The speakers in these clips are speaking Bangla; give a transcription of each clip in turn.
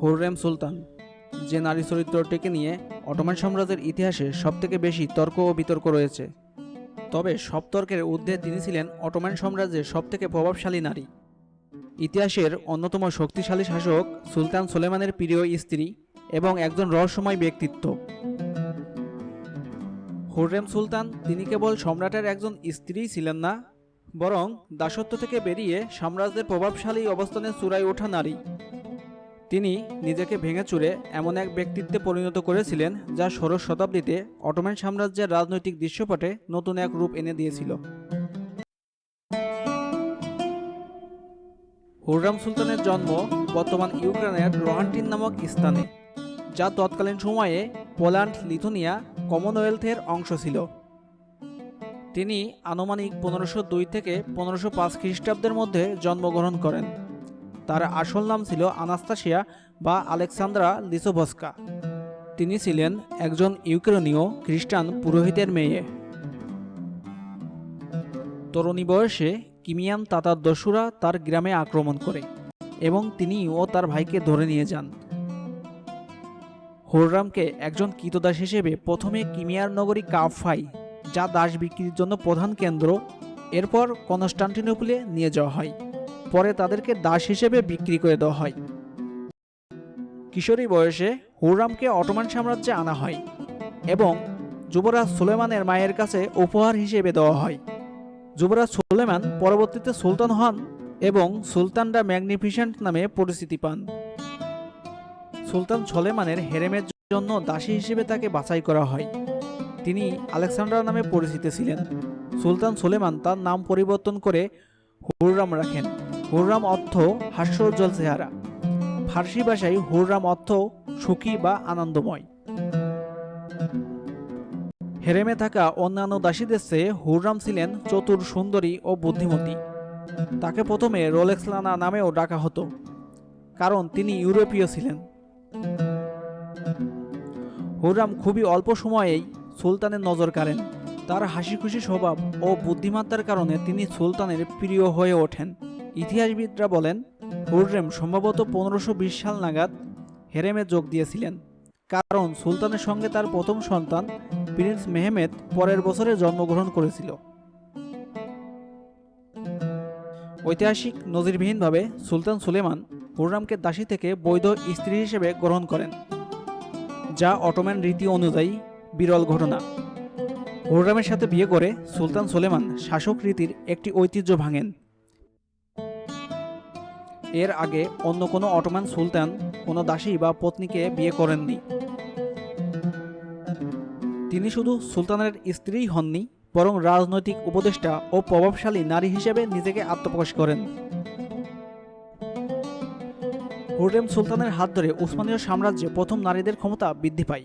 হুররেম সুলতান, যে নারী চরিত্রটিকে নিয়ে অটোমান সাম্রাজ্যের ইতিহাসে সবথেকে বেশি তর্ক ও বিতর্ক রয়েছে। তবে সব তর্কের ঊর্ধ্বে তিনি ছিলেন অটোমান সাম্রাজ্যের সবথেকে প্রভাবশালী নারী। ইতিহাসের অন্যতম শক্তিশালী শাসক সুলতান সুলেমানের প্রিয় স্ত্রী এবং একজন রহস্যময় ব্যক্তিত্ব। হুররেম সুলতান, তিনি কেবল সম্রাটের একজন স্ত্রীই ছিলেন না, বরং দাসত্ব থেকে বেরিয়ে সাম্রাজ্যের প্রভাবশালী অবস্থানে চূড়ায় ওঠা নারী। তিনি নিজেকে ভেঙে চুরে এমন এক ব্যক্তিত্বে পরিণত করেছিলেন, যা ষোড়শ শতাব্দীতে অটোম্যান সাম্রাজ্যের রাজনৈতিক দৃশ্যপটে নতুন এক রূপ এনে দিয়েছিল। হুররাম সুলতানের জন্ম বর্তমান ইউক্রেনের রোহান্টিন নামক স্থানে, যা তৎকালীন সময়ে পোল্যান্ড, লিথুনিয়া কমনওয়েলথের অংশ ছিল। তিনি আনুমানিক পনেরোশো দুই থেকে পনেরোশো পাঁচ খ্রিস্টাব্দের মধ্যে জন্মগ্রহণ করেন। তার আসল নাম ছিল আনাস্তাসিয়া বা আলেকসান্দ্রা লিসোভস্কা। তিনি ছিলেন একজন ইউক্রেনীয় খ্রিস্টান পুরোহিতের মেয়ে। তরুণী বয়সে কিমিয়ান তাতার দস্যুরা তার গ্রামে আক্রমণ করে এবং তিনি ও তার ভাইকে ধরে নিয়ে যান। হোররামকে একজন কীতদাস হিসেবে প্রথমে কিমিয়ার নগরী কাফাই, যা দাস বিক্রির জন্য প্রধান কেন্দ্র, এরপর কনস্টান্টিনোপলে নিয়ে যাওয়া হয়। পরে তাদেরকে দাস হিসেবে বিক্রি করে দেওয়া হয়। কিশোরী বয়সে হুররামকে অটোমান সাম্রাজ্যে আনা হয় এবং যুবরাজ সুলেমানের মায়ের কাছে উপহার হিসেবে দেওয়া হয়। যুবরাজ সুলেমান পরবর্তীতে সুলতান হন এবং সুলতানরা ম্যাগনিফিসেন্ট নামে পরিচিতি পান। সুলতান সলেমানের হেরেমের জন্য দাসী হিসেবে তাকে বাছাই করা হয়। তিনি আলেকসান্ডার নামে পরিচিত ছিলেন। সুলতান সুলেমান তার নাম পরিবর্তন করে হুররাম রাখেন। হুররাম অর্থ হাস্যোজ্জ্বল চেহারা। ফার্সি ভাষায় হুররাম অর্থ সুখী বা আনন্দময়। হেরেমে থাকা অন্যান্য দাসীদের চেয়ে হুররাম ছিলেন চতুর সুন্দরী ও বুদ্ধিমতী। তাকে প্রথমে রোলেক্সলানা নামেও ডাকা হতো। কারণ তিনি ইউরোপীয় ছিলেন। হুররাম খুবই অল্প সময়েই সুলতানের নজর কাড়েন। তার হাসি খুশি স্বভাব ও বুদ্ধিমত্তার কারণে তিনি সুলতানের প্রিয় হয়ে ওঠেন। ইতিহাসবিদরা বলেন, হুররেম সম্ভবত পনেরোশো বিশ সাল নাগাদ হেরেমে যোগ দিয়েছিলেন, কারণ সুলতানের সঙ্গে তার প্রথম সন্তান প্রিন্স মেহমেদ পরের বছরে জন্মগ্রহণ করেছিল। ঐতিহাসিক নজিরবিহীনভাবে সুলতান সুলেমান হুররামকে দাসী থেকে বৈধ স্ত্রী হিসেবে গ্রহণ করেন। যা অটোম্যান রীতি অনুযায়ী বিরল ঘটনা। হুররামের সাথে বিয়ে করে সুলতান সুলেমান শাসক রীতির একটি ঐতিহ্য ভাঙেন। এর আগে অন্য কোনো অটোম্যান সুলতান কোনো দাসী বা পত্নীকে বিয়ে করেননি। তিনি শুধু সুলতানের স্ত্রীই হননি, বরং রাজনৈতিক উপদেষ্টা ও প্রভাবশালী নারী হিসেবে নিজেকে আত্মপ্রকাশ করেন। হুররেম সুলতানের হাত ধরে উসমানীয় সাম্রাজ্যে প্রথম নারীদের ক্ষমতা বৃদ্ধি পায়।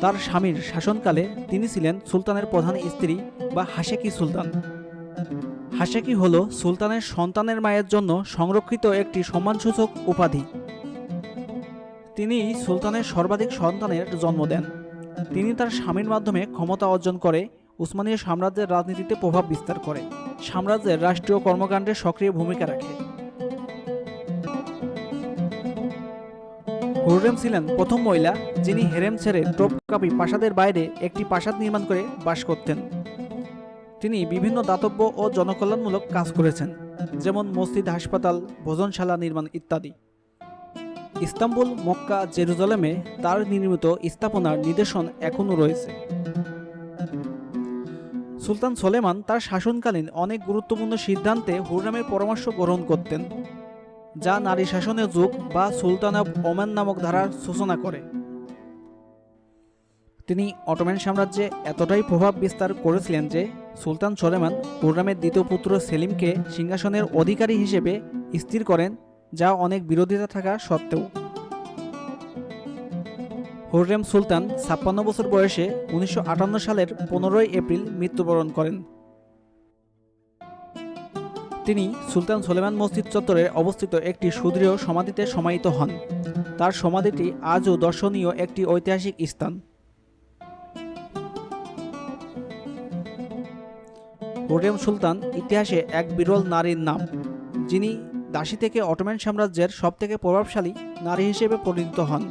তার স্বামীর শাসনকালে তিনি ছিলেন সুলতানের প্রধান স্ত্রী বা হাসেকি সুলতান। হাসেকি হল সুলতানের সন্তানের মায়ের জন্য সংরক্ষিত একটি সম্মানসূচক উপাধি। তিনি সুলতানের সর্বাধিক সন্তানের জন্ম দেন। তিনি তার স্বামীর মাধ্যমে ক্ষমতা অর্জন করে উসমানীয় সাম্রাজ্যের রাজনীতিতে প্রভাব বিস্তার করে। সাম্রাজ্যের রাষ্ট্রীয় কর্মকাণ্ডে সক্রিয় ভূমিকা রাখে। হুররেম ছিলেন প্রথম মহিলা যিনি হেরেম ছেড়ে টোপকাপি প্রাসাদের বাইরে একটি প্রাসাদ নির্মাণ করে বাস করতেন। তিনি বিভিন্ন দাতব্য ও জনকল্যাণমূলক কাজ করেছেন, যেমন মসজিদ, হাসপাতাল, ভোজনশালা নির্মাণ ইত্যাদি। ইস্তাম্বুল, মক্কা, জেরুজালেমে তার নির্মিত স্থাপনার নিদর্শন এখনও রয়েছে। সুলতান সোলেমান তার শাসনকালীন অনেক গুরুত্বপূর্ণ সিদ্ধান্তে হুররামের পরামর্শ গ্রহণ করতেন। যা নারী শাসনের যুগ বা সুলতান অব ওমান নামক ধারার সূচনা করে। তিনি অটোম্যান সাম্রাজ্যে এতটাই প্রভাব বিস্তার করেছিলেন যে সুলতান সলেমান হুররামের দ্বিতীয় পুত্র সেলিমকে সিংহাসনের অধিকারী হিসেবে স্থির করেন, যা অনেক বিরোধিতা থাকা সত্ত্বেও। হুররেম সুলতান ছাপ্পান্ন বছর বয়সে উনিশশো আটান্ন সালের পনেরোই এপ্রিল মৃত্যুবরণ করেন। তিনি সুলতান সোলেমান মসজিদ চত্বরে অবস্থিত একটি সুদৃঢ় সমাধিতে সমাহিত হন। তার সমাধিটি আজও দর্শনীয় একটি ঐতিহাসিক স্থান। রোটেম সুলতান ইতিহাসে এক বিরল নারীর নাম, যিনি দাসী থেকে অটোম্যান সাম্রাজ্যের সবথেকে প্রভাবশালী নারী হিসেবে পরিণত হন।